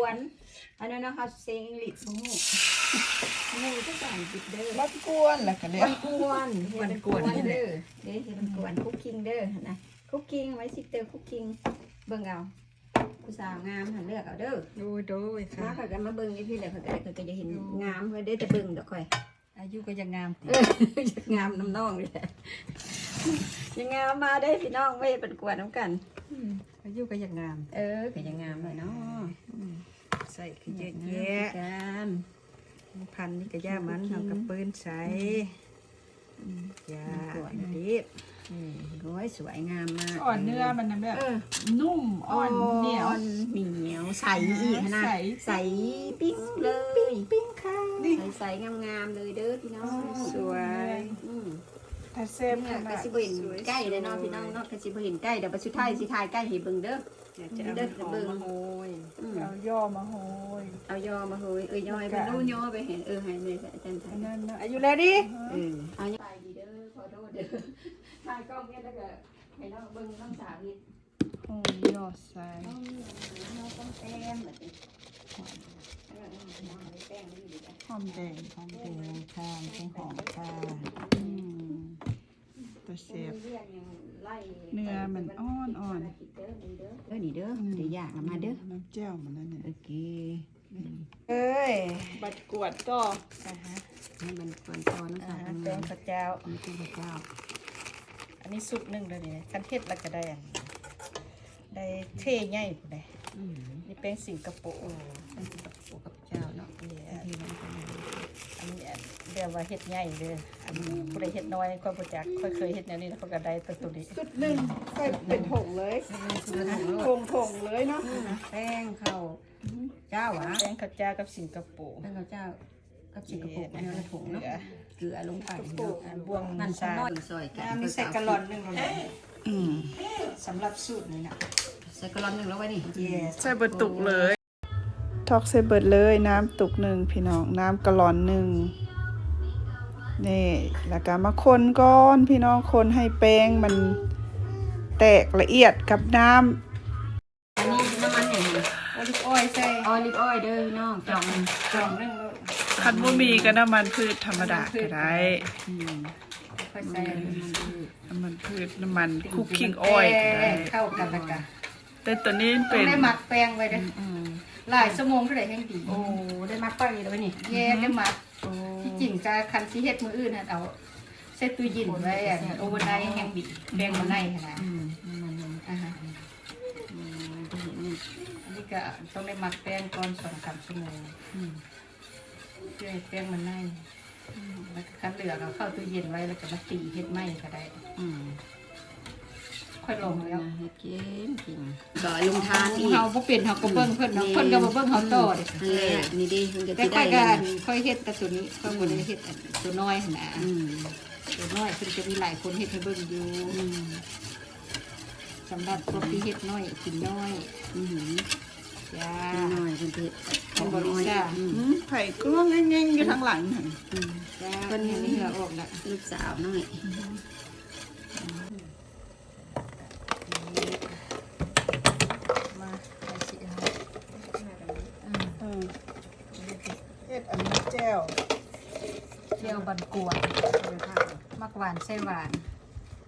วนอันนั้นนะคะเซ็งหลิบบุ้งมูก็สั่งจิบเด้อบัดกวนแล้วก็เดี๋ยววันกวนวันกวนเด้อเด้อวันกวนคุกกิ้งเด้อนะคุกกิ้งไว้สิเตอร์คุกกิ้งเบิ่งเอาผู้สาวงามหันเลือกเอาเด้อดูดูค่ะ มาข่อยกันมาเบิ่งนี่พี่เลยข่อยก็ได้ข่อยก็จะเห็นงามเพื่อได้แต่เบิ่งดอกข่อย อายุก็ยังงามเอออยากงามน้ำน้องเลยแหละยังงามมาได้พี่น้องไม่เป็นกวนน้ำกัน อายุก็ยังงาม เออก็ยังงามเลยเนาะใส่คือเยอะแยแยะกันพันนี่ก็ย่ามันทำกับปืนใส่ยาดิโอ้ยสวยงามมากอ่อนเนื้อมันนะแบบเออนุ่มอ่อนเหนียวอ่อนเหนียวใสอีกนะใสใสปิ้งเลยปิ้งค่ะใสใสงามงามๆเลยเด้อพี่น้องสวยอืมถ้าเซฟเนี่ยขกนาดสิบเห็นใกล้เลยเนาะพี่น้องเนาะกสิบเห็นใกล้เดี๋ยวไปสุดท้ายสิทายใกล้ให้เบิ่งเด้อ อยากจะเอาหอมมาโหยอืมเอาย่อมาโหยเอายอมาเฮ้ยเอ้ยยอให้เป็นรู้ยอไปเห็นเออให้เลยอาจารย์ไทอัยนนั้นนะอายุแล้วดิเออเอาไปดีเด้อขอโทษเด้อถ่ายกล้องเนี่ยแล้วก็ให้น้องเบิ่งน้องสาวนี่โอ้ยย่อใส่น้องน้องต้องแต้มแบบนี้เออน้องได้แต้มนี่ดีจ้ะหอมแดงหอมแดแดงงค่ะเป็นหอมค่ะอืม ตัวเซฟเรียกยังไล่เนื้อมันอ่อนอ่อนเด้อนี่เด้อเออนี่เด้อเดี๋ยวอยากเอามาเด้อน้ำเจ้ามันนั่นเนี่ยโอเคเอ้ยบัดกวดก็อ่าฮะให้มันก่อนตอนน้องอ่าสาวฮะแป้งข้าวเจ้านี่คือพระเจ้า อันนี้ซุปหนึ่งเลยนี่คันเทศแล้วก็ได้อันได้เท่ใหญ่ผู้ใดอืมนี่แป้งสิงคโปร์เป็นกับปู่กับเจ้าเนาะเนี่ยที่มันเป็นอันนี้เรียกว่าเฮ็ดใหญ่เลยอันนี้ ผู้ใดเฮ็ดน้อยค่อยบ่จักค่อยเคยเฮ็ดแนวนี้แล้วเขาก็ได้ตัวตัวนี้สุดหนึ่งใส่เป็นถงเลยคือหนูถงถงเลยเนาะแป้งข้าวเจ้าหวะแป้งข้าวเจ้ากับสิงคโปร์แป้งข้าวเจ้ากับสิงคโปร์เนื้อละถุงเนาะเกลือลงไปอันบวงนั่นซาน้อยซอยกันอันนี้ใส่กะลอนหนึงเลยอืมสำหรับสูตรนี้นะใส่กะลอนหนึ่งแล้วไว้นี่ yes ใส่เบิดตุกเลยทอกใส่เบิดเลยน้ำตุกหนึ่งพี่น้องน้ำกะลอนหนึ่ง นี่แล้วก็มาคนก้อนพี่น้องคนให้แป้งมันแตกละเอียดกับน้ำอันนี้น้ำมันอย่างนี้โอลิฟออยล์ใส่ออลิฟออยล์เด้อพี่น้องจองกล่องหนึงเลยคันบ่มีก็น้ำมันพืชธรรมดาก็ได้อืมค่อยใส่อันนี้น้ำมันพืชน้ำมันคุกกิ้งออยล์ก็ได้เข้ากันแล้วกันแต่ตัวนี้ต้อเป็งนได้หมักแป้งไว้เด้ออืมหลายชั่วโมงเท่าไหร่แห่งดีโอ้ได้มัดไปแล้วไว้นี่แย่ได้หมักโอ้ที่ จริงจะคันสิเฮ็ดมื้ออื่นน่ะเอาเซตตู้เยินไว้อะโอเวอร์ไนท์แห่งดีแป้งมันในหั่นน่ะอืมมันมันอ่าฮะอืมได้เห็นนี่อันนี้ก็ต้องได้หมักแป้งก่อน2-3ชั่วโมงอืมเพื่อให้แป้งมันในแล้วก็คันเหลือเราเข้าตู้เย็นไว้แล้วก็มาตีเฮ็ดไหมก็ได้ อืมค่ อยลงแล้วเฮ็ดเก่งจริงก็ลุงทานอีกเฮาบ่เป็นเฮาก็เบิ่งเพิ่นเนาะเพิ่นก็บ่เบิ่งเฮาต่อเด้นั่นแหละนี่ดิมันก็แต่สิค่ได้อยก็เลยค่อยเฮ็ดแต่ตัวนี้ค่อยบ่ได้เฮ็ดอันตัวน้อยหั่นน่ะอืมตัวน้อยเพิ่นจะมีหลายคนเฮ็ดให้เบิ่งอยู่อืมสำหรับพวกที่เฮ็ดน้อยกินน้อยอืมจ้าหน่อยเป็นเผ็ดเป็นบริซ่าอืมอืมไผ่กล้วงเง่งๆอยู่ทางหลังหั่นอืมจ้าเพิ่นนี่เหลือออกละลูกสาวน้อย มาไปสิเอา อืมเฮ็ดอันนี้แจ้ว เจียว บันกวนมักหวานใส่หวาน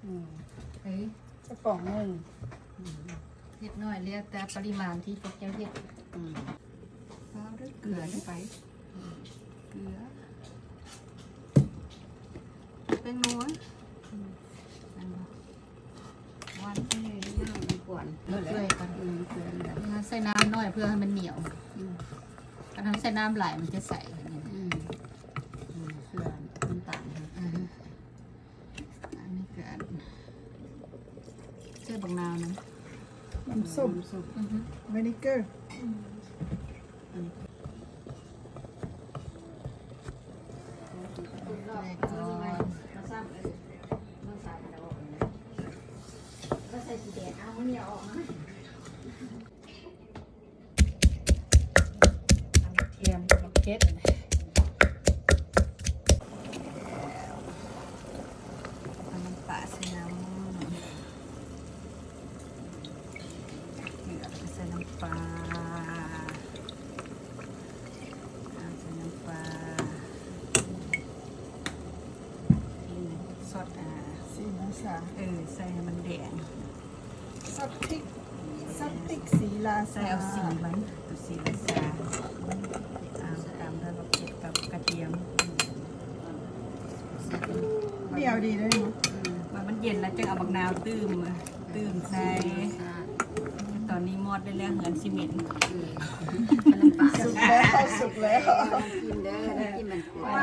อืมเฮ้ยจะป่องหนึงเฮ็ดน้อยเรียกแต่ปริมาณที่พวกเจ้าเฮ็ดอืมเอาเด้อเกลือลงไปเกลือเป็นนัวอืมอันนี้หวานเอ้ยย่างมันกวนเกลือกันอืมเกลือนี่แหละใส่น้ำหน่อยเพื่อให้มันเหนียวอืมถ้าทำใส่น้ำไหลายมันจะใสอย่างนี้ อืมอืมเกลือน้ำตาลครับ อ่าฮะอันนี้คืออันเสื้อ บางนาวนะน้ำส้มสุกอือฮึวินิเกอร์แล้วก็มาซ้ำเลยต้องใส่แล้วออกเลยก็ใส่สีแดงเอาไม่เอาออกนะ อันเทียมมะเขือเอาน้ำปลาใส่น้ำเกลือใส่น้ำปลา ใส่ให้มันแดงซับพริกซับพริกสีลาใส่เอาสีมันตัวสีละสาเอาตามด้วยบักเก็ดกับกระเทียมเปรี้ยวดีเลยเนาะว่ามันเย็นแล้วจึงเอาบักนาวตื้มมาตื้มใส่ตอนนี้มอดได้แล้วเหมือนซีเมนต์สุกแล้วสุกแล้วกินเด้อน้ำจิ้มมันกวนว่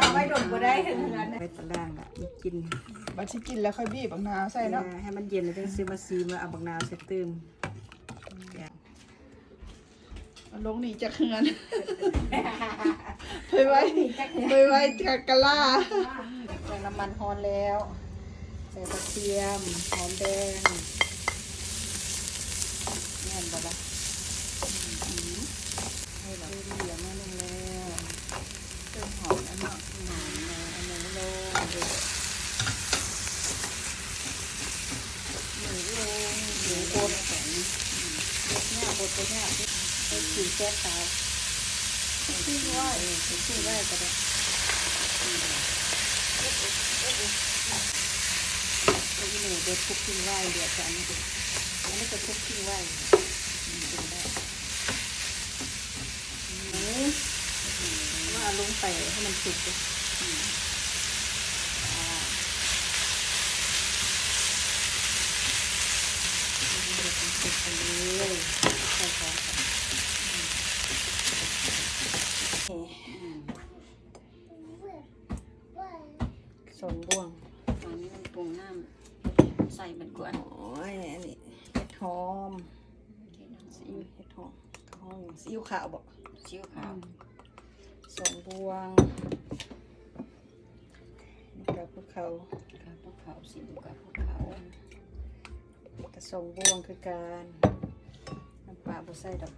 าไว้โดนก็ได้ถึงนั้นไปตะล่างละมีกินบัดที่กินแล้วค่อยบีบบักนาวใส่เนาะให้มันเย็นแล้วจึงซื้อมาซีมาเอาบักนาวใส่ตื้มเอาลงนี่จะเคือนไปไว้ไปไว้จากกะลาใส่น้ำมันฮอนแล้ว ใส่กระเทียมหอมแดงนี่นบ่ละให้เราเหลืองมาลงแล้วเติมหอมอันเนาะหอมนะอันนี้ลงเด็ดหมูลงหมูบดแข็งบดเนี่ยบดตัวเนี่ยให้สีแซ่บขาวชิ้นไหวชิ้นไหว ก็ได้เราอยู่ในเด็ดคุกกิ้งไหวเดี๋ยวกันอันนี้ก็คุกกิ้งไวอืมเป็นได้ว่าลงไปให้มันสุกเลยสุกไปเลยใส่ของกันอืมสนบ่วง ตอนนี้มันปรุงน้ำใส่มันกวน โอ้ยอันนี้เห็ดหอมซีอิ๊วเห็ดหอมหอมซีอิ๊ว ขาวบอกชิวขาวสองบวงนี่กับพวกเขากับพวกเขาสิบกับพวกเขากระสองบวงคือการน้ำปลาบุใส่ดอก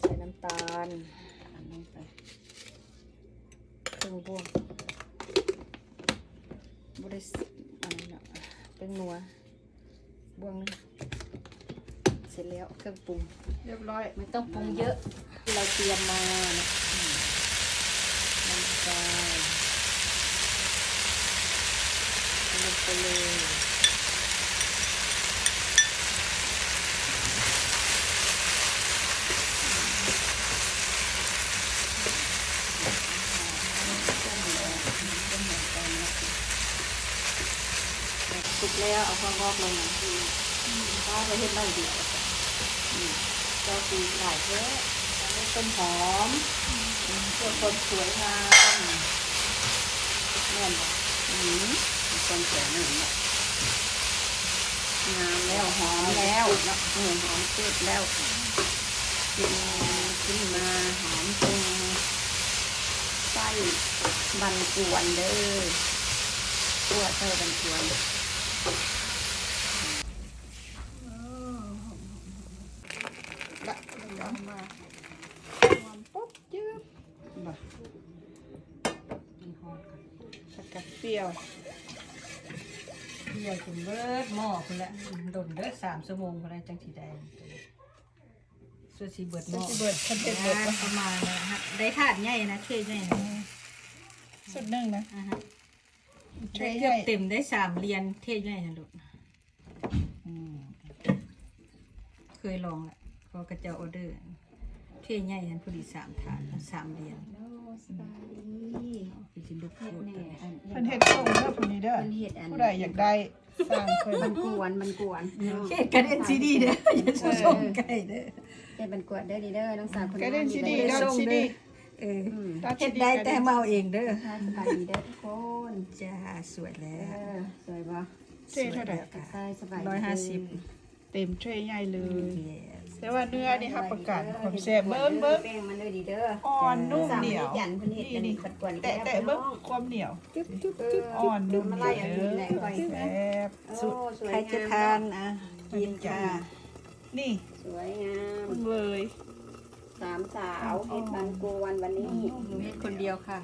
ใส่น้ำตาลอันลงไปครึ่งบวงบุได้สอะไรเนาะเป็นนัวบวงหนึงเสร็จ แล้วเครื่องปรุง เรียบร้อยไม่ต้องปรุงเยอะที่เราเตรียมมานะอืมน้ำตาลลงไปเลยสุกแล้วเอาข้าวงอกลงมาก็ไปเห็ดน้อยเดียว ก็ตีหลายเยอะแล้วก็ต้นหอมอืมเพื่อคนสวยงามแน่นบ่อืมมีคนสวยหนึ่งเนี่ยงามแล้วหอมแล้วเนาะเออหอมเจืดแล้วกินขึ้นมาหอมตรงไส้บันกวนเด้อตัวเธอบันกวน ละเดี๋ยวมาหอมปุ๊บยืดมา มันหอมกัน สักกับเปรี้ยว เที่ยวจน เบิดหม้อคุณละดนเด้อสามชั่วโมงอะไรจังสีแดงส่วนสีเบิดหจะม้อสิเบิดคันเผ็ดเบิดอ่าประมาณนะฮะได้ถาดใหญ่นะเทใหญ่นะสุดหนึ่งนะอ่าฮะเทได้ใหเกือญ่บเต็มได้สามเรียนเทใหญ่นะลูกอืมเคยลองละพอกระเจ้าออเดอร์ เทใหญ่นั้นพอดีสามถาดสามเรียนโอ้สบายดีคือสิลูกเฮ็ดโคตรแน่อันเพิ่นเฮ็ดส่งเด้อผู้นี้เด้อเพิ่นเฮ็ดอันผู้ใดอยากได้ สร้างเพิ่นมันกวนมันกวนเฮ็ดกันเอ็นซีดีเด้ออย่าชส่งไก่เด้อเฮ็ดมันกวนเด้อดีเด้อน้องสาวคนก็เล่นซีดีเด้ดออนซีดีเอออืมดอนเฮ็ซีดดีได้แต่เมาเองเด้อค่ะสบายดีเด้อทุกคนจ้าสวยแล้เอวอสวยบ่เทเท่าไหร่ใช่สบายดีร้อยห้าสิบ เต็มเทรใหญ่เลย Yes แต่ว่าเนื้อนี่ครับประกาศความแซ่บเบิ้งเบิ้งแป้งมันเลยดีเด้ออ่อนนุ่มสาวเหนียวยันเพิ่นเฮ็ดอันนี้ปัดกวนแต่แต่เบิ้งความเหนียวจุ๊บจุ๊บอ่อนนุ่มมาเหนีไล่ยวอันเด้นี้แหละอค่อยแซ่บโอ้สุดสวยใครจะทานอะกินค่ะนี่สวยงามเพิ่งเลยสามสาวเฮ็ดมันกวนวันนี้หนูเฮ็ดคนเดียวค่ะ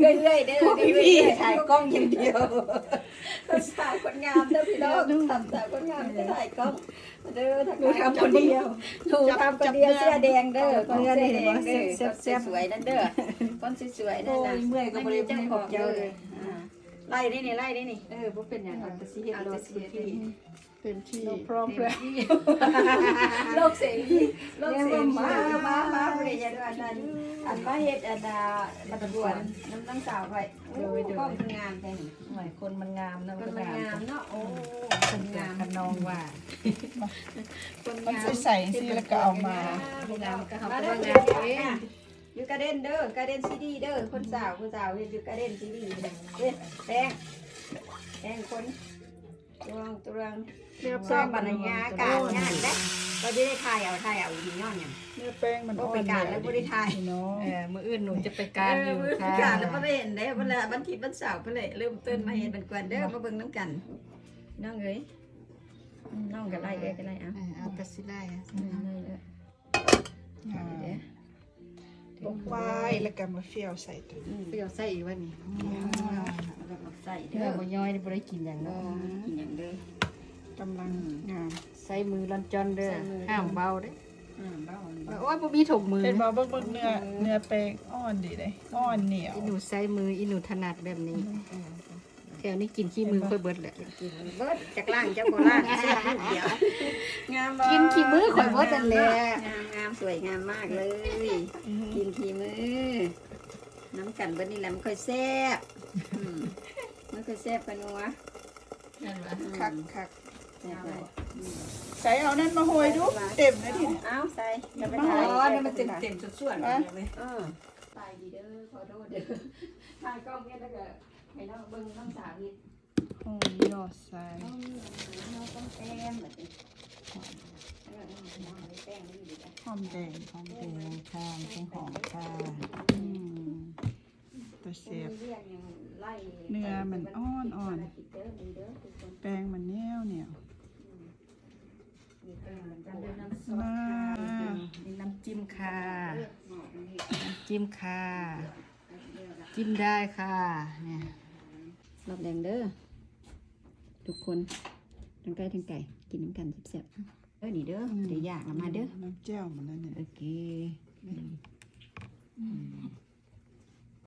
เรื่อยๆเด้อเรื่อยๆถ่ายกล้องอย่างเดียว สาวคนงามเด้อพี่น้องทำสาวคนงามจะถ่ายกล้องเด้อหนูทำคนเดียวหนูทำคนเดียวเสื้อแดงเด้อคนเสื้อแดงเด้อคนสวยๆนั่นเด้อคนสวยๆนั่นโอ้น่ะยเมื่อยก็บ่ได้เจ้าไม่ขบอองกเจ้าเจ้าเลเลยยอ่าไล่ได้นี่ไล่ได้นี่เออบ่เป็นหยังเอาแต่สิเฮ็ดเอา โลแต่ดสิสิเฮ็ดที่เต็มที่พร้อมเพื่อโลกเสรีโลกเสรีมามามาบ่ได้อย่าด้วยอันนั้นอันมาเฮ็ดอันน่ะบัดบวนน้ำนางสาวไว้โอ้ยก็คืองามแท้นี่หน่อยคนมันงามนะมันมันงามเนาะโอ้คนงามกันน้องว่าคนมันงามใส่ๆสิแล้วก็เอามางามก็เฮามาก็เด้อว่างางามมเอเองงอยู่กระเด็นเด้อกระเด็นซีดีเด้อคนสาวคนสาวเฮ็ดอยู่กระเด็นซีดีเด้อเว้ยแดงแดงคน ตวงตวงเรียบซ่อมบรรยากาศงานเด้ก็จะได้ถ่ายเอาถ่ายเอาอีกย้อนหยังเนื้อแป้งมันบ่อ่อไปนการแล้วบ่ได้ถ่ายพี่น้องเออมื้ออื่นหนูจะไปการอยู่เออค่ะการแล้วบ่ได้เห็นเด้เพิ่นละวันที่วันเสาร์เพิ่นเลยเริ่มต้นมาเฮ็ดเป็นกวนเด้อมาเบิ่งนํกันน้องเอ้ยน้องก็ไล่เอ้ยก็ไล่เอาเออเอาแต่สิไล่อะอืมเลยเด้ออ่าเด้อลงไปแล้วก็มาเฟี้ยวใส่ตัวอืมเปรี้ยวใส่อีกวันนี้แล้วก็มาใส่เด้เด้ออบ่ย่อยนี่บ่ได้กินหยังบ่เนาะกินหยังเด้อกำลังงาม ใส่มือลันจอนเด้อห้ามเบาเด้ออืมเบ้ามันเบ้าโอ้ยบ่มีถกมือเห็นบ่เบิ่งเบิ่งเนื้อเนื้อแป้งอ่อนดีเลยอ่อนเหนียวอีหนูใส่มืออีหนูถนัดแบบนี้แถวนี้กินขี้มือค่อยเบิดแหละกินเบิดจากล่างจากโบราณแซ่บลูกเดียวงามบ่กินขี้มือข่อยเบิดนั่นแหละงามงามสวยงามมากเลย กินขี้มือ น้ำกันเบิดนี่แหละมันค่อยแซ่บอืม มันค่อยแซ่บกันนัวนั่นวะคักคักแซ่บเลยใส่เอานั่นมาโหยดู เต็มนะทีเอ้าใส่จะไปอ๋ถ่ายอนี่มันเต็มเต็มส่วนๆอะเลยเออตายดีเด้อขอโทษเด้อถ่ายกล้องเนี่ยแล้วก็ให้น้องเบิ่งน้องสาวนี่หอมยอดใส่น้องน้องต้องแต้มแบบนี้เออน้องน้องเอาไว้แป้งนี่ดีจ้ะหอมแดงหอมแดงค่ะเป็นหอมค่ะอืมตัวเสียบ เรียกยังไล่เนื้อมันอ่อนอ่อนเด้อมีเด้อทุกคนแป้งมันเหนียวเหนียวมีแป้งมันจะเดินน้ำซอสมานี่น้ำจิ้มค่ะหอมนี่น้ำจิ้มค่ะ จิ้มได้ค่ะ เนี่ยรอบแดงเด้อ ทุกคนทั้งไก่ทั้งไก่ กินน้ำกันแซ่บๆเออนี่เด้อเดี๋ยวยากละมาเด้อ น้ำเจ้ามันนั่นเนี่ยโอเค